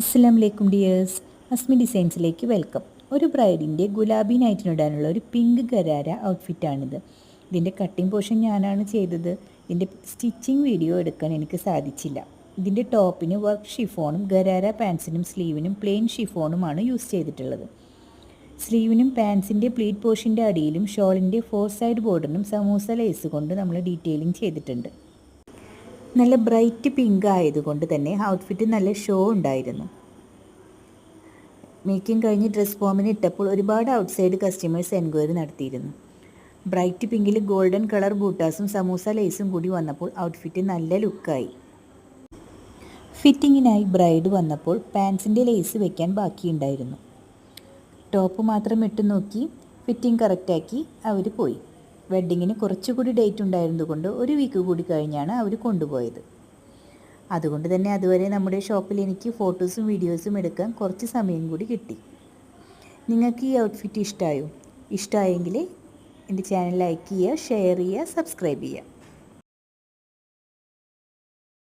അസ്സാം വലൈക്കും dears. Azmi ഡിസൈൻസിലേക്ക് welcome. ഒരു ബ്രൈഡിന്റെ ഗുലാബി നൈറ്റിനിടാനുള്ള ഒരു പിങ്ക് ഗരാര ഔട്ട്ഫിറ്റാണിത്. ഇതിന്റെ കട്ടിംഗ് പോർഷൻ ഞാനാണ് ചെയ്തത്. ഇതിന്റെ സ്റ്റിച്ചിങ് വീഡിയോ എടുക്കാൻ എനിക്ക് സാധിച്ചില്ല. ഇതിന്റെ ടോപ്പിന് വർക്ക് ഷിഫോണും ഗരാര പാൻസിനും സ്ലീവിനും പ്ലെയിൻ ഷിഫോണുമാണ് യൂസ് ചെയ്തിട്ടുള്ളത്. സ്ലീവിനും പാൻസിന്റെ പ്ലീറ്റ് പോർഷന്റെ അടിയിലും ഷോളിന്റെ ഫോർ സൈഡ് ബോർഡറിനും സമൂസ ലേസ് കൊണ്ട് നമ്മൾ ഡീറ്റെയിലിംഗ് ചെയ്തിട്ടുണ്ട്. നല്ല ബ്രൈറ്റ് പിങ്ക് ആയതുകൊണ്ട് തന്നെ ഔട്ട്ഫിറ്റ് നല്ല ഷോ ഉണ്ടായിരുന്നു. മേക്കിംഗ് കഴിഞ്ഞ് ഡ്രസ് ഫോമിന് ഇട്ടപ്പോൾ ഒരുപാട് ഔട്ട്സൈഡ് കസ്റ്റമേഴ്സ് എൻക്വയറി നടത്തിയിരുന്നു. ബ്രൈറ്റ് പിങ്കിൽ ഗോൾഡൻ കളർ ബൂട്ടാസും സമൂസ ലേസും കൂടി വന്നപ്പോൾ ഔട്ട്ഫിറ്റ് നല്ല ലുക്കായി ഫിറ്റിങ്ങിനായി ബ്രൈഡ് വന്നപ്പോൾ പാൻസിന്റെ ലേസ് വെക്കാൻ ബാക്കിയുണ്ടായിരുന്നു. ടോപ്പ് മാത്രം ഇട്ട് നോക്കി ഫിറ്റിംഗ് കറക്റ്റാക്കി അവർ പോയി. വെഡ്ഡിങ്ങിന് കുറച്ചുകൂടി ഡേറ്റ് ഉണ്ടായിരുന്നതുകൊണ്ട് ഒരു വീക്ക് കൂടി കഴിഞ്ഞാണ് അവർ കൊണ്ടുപോയത്. അതുകൊണ്ട് തന്നെ അതുവരെ നമ്മുടെ ഷോപ്പിൽ എനിക്ക് ഫോട്ടോസും വീഡിയോസും എടുക്കാൻ കുറച്ച് സമയം കൂടി കിട്ടി. നിങ്ങൾക്ക് ഈ ഔട്ട്ഫിറ്റ് ഇഷ്ടമായോ ഇഷ്ടമായെങ്കിൽ എന്റെ ചാനൽ ലൈക്ക് ചെയ്യുക ഷെയർ ചെയ്യുക സബ്സ്ക്രൈബ് ചെയ്യുക.